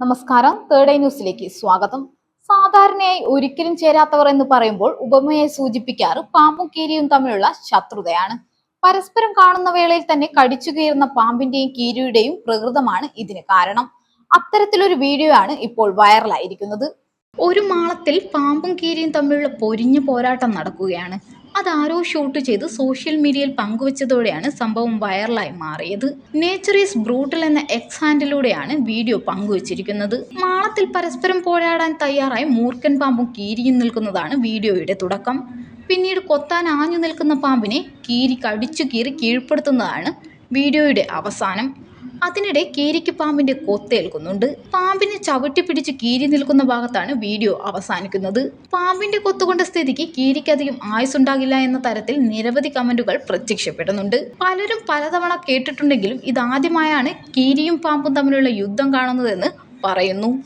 നമസ്കാരം. Third eye ന്യൂസിലേക്ക് സ്വാഗതം. സാധാരണയായി ഒരിക്കലും ചേരാത്തവർ എന്ന് പറയുമ്പോൾ ഉപമയെ സൂചിപ്പിക്കാറ് പാമ്പും കീരിയും തമ്മിലുള്ള ശത്രുതയാണ്. പരസ്പരം കാണുന്ന വേളയിൽ തന്നെ കടിച്ചു കീറുന്ന പാമ്പിന്റെയും കീരിയുടെയും പ്രകൃതമാണ് ഇതിന് കാരണം. അത്തരത്തിലൊരു വീഡിയോ ആണ് ഇപ്പോൾ വൈറലായിരിക്കുന്നത് ഒരു മാളത്തിൽ പാമ്പും കീരിയും തമ്മിലുള്ള പൊരിഞ്ഞു പോരാട്ടം നടക്കുകയാണ്. അതാരോ ഷൂട്ട് ചെയ്ത് സോഷ്യൽ മീഡിയയിൽ പങ്കുവച്ചതോടെയാണ് സംഭവം വൈറലായി മാറിയത്. നേച്ചർ ഈസ് ബ്രൂട്ടൽ എന്ന എക്സ് ഹാൻഡിലൂടെയാണ് വീഡിയോ പങ്കുവച്ചിരിക്കുന്നത്. മാളത്തിൽ പരസ്പരം പോരാടാൻ തയ്യാറായി മൂർഖൻ പാമ്പും കീരിയും നിൽക്കുന്നതാണ് വീഡിയോയുടെ തുടക്കം. പിന്നീട് കൊത്താൻ ആഞ്ഞു നിൽക്കുന്ന പാമ്പിനെ കീരി കടിച്ചു കീറി കീഴ്പ്പെടുത്തുന്നതാണ് വീഡിയോയുടെ അവസാനം. അതിനിടെ കീരിക്ക് പാമ്പിന്റെ കൊത്തേൽക്കുന്നുണ്ട് പാമ്പിനെ ചവിട്ടി പിടിച്ച് കീരി നിൽക്കുന്ന ഭാഗത്താണ് വീഡിയോ അവസാനിക്കുന്നത്. പാമ്പിന്റെ കൊത്തുകൊണ്ട സ്ഥിതിക്ക് കീരിക്കധികം ആയുസുണ്ടാകില്ല എന്ന തരത്തിൽ നിരവധി കമന്റുകൾ പ്രത്യക്ഷപ്പെടുന്നുണ്ട്. പലരും പലതവണ കേട്ടിട്ടുണ്ടെങ്കിലും ഇതാദ്യമായാണ് കീരിയും പാമ്പും തമ്മിലുള്ള യുദ്ധം കാണുന്നതെന്ന് പറയുന്നു.